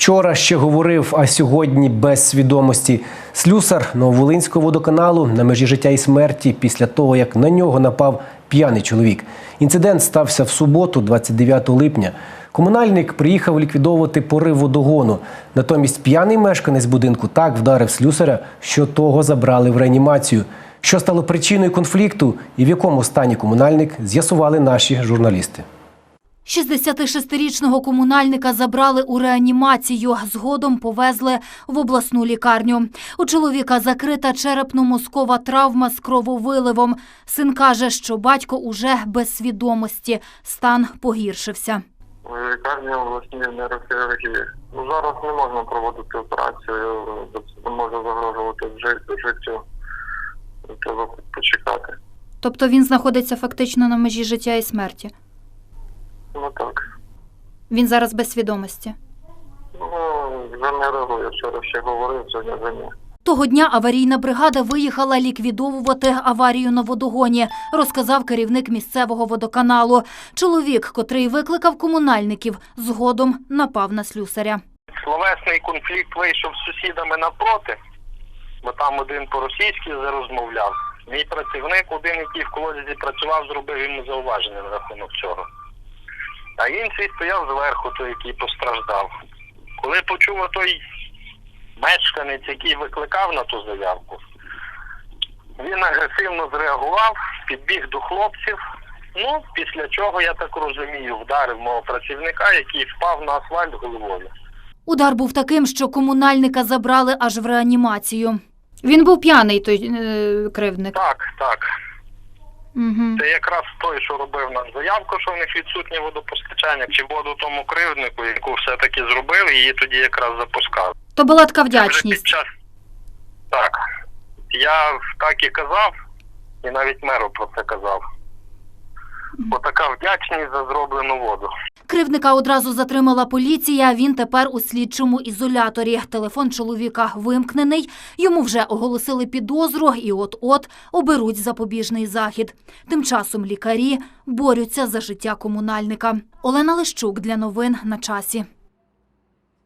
Вчора ще говорив, а сьогодні без свідомості. Слюсар Нововолинського водоканалу на межі життя і смерті після того, як на нього напав п'яний чоловік. Інцидент стався в суботу, 29 липня. Комунальник приїхав ліквідовувати порив водогону. Натомість п'яний мешканець будинку так вдарив слюсаря, що того забрали в реанімацію. Що стало причиною конфлікту і в якому стані комунальник, з'ясували наші журналісти. 66-річного комунальника забрали у реанімацію. Згодом повезли в обласну лікарню. У чоловіка закрита черепно-мозкова травма з крововиливом. Син каже, що батько уже без свідомості. Стан погіршився. В лікарні обласній нейрохірургії. Ну, зараз не можна проводити операцію, це може загрожувати жи- життю. Треба почекати. Тобто він знаходиться фактично на межі життя і смерті. Він зараз без свідомості. Ну, вже не реагує. Вчора ще говорив, сьогодні вже ні. Того дня аварійна бригада виїхала ліквідовувати аварію на водогоні, розказав керівник місцевого водоканалу. Чоловік, котрий викликав комунальників, згодом напав на слюсаря. Словесний конфлікт вийшов з сусідами напроти, бо там один по-російськи зарозмовляв. Мій працівник, один, який в колодязі працював, зробив йому зауваження на рахунок цього. А інший стояв зверху, той, який постраждав. Коли почув той мешканець, який викликав на ту заявку, він агресивно зреагував, підбіг до хлопців. Ну, після чого, я так розумію, вдарив мого працівника, який впав на асфальт головою. Удар був таким, що комунальника забрали аж в реанімацію. Він був п'яний, той е, кривдник. Так, так. Угу. Це якраз той, що робив нам заявку, що в них відсутнє водопостачання, чи воду тому кривднику, яку все-таки зробили, її тоді якраз запускали. То була така вдячність. час. Так. Я так і казав, і навіть меру про це казав. Угу. Отака вдячність за зроблену воду. Кривдника одразу затримала поліція. Він тепер у слідчому ізоляторі. Телефон чоловіка вимкнений. Йому вже оголосили підозру і от-от оберуть запобіжний захід. Тим часом лікарі борються за життя комунальника. Олена Лищук для новин на часі.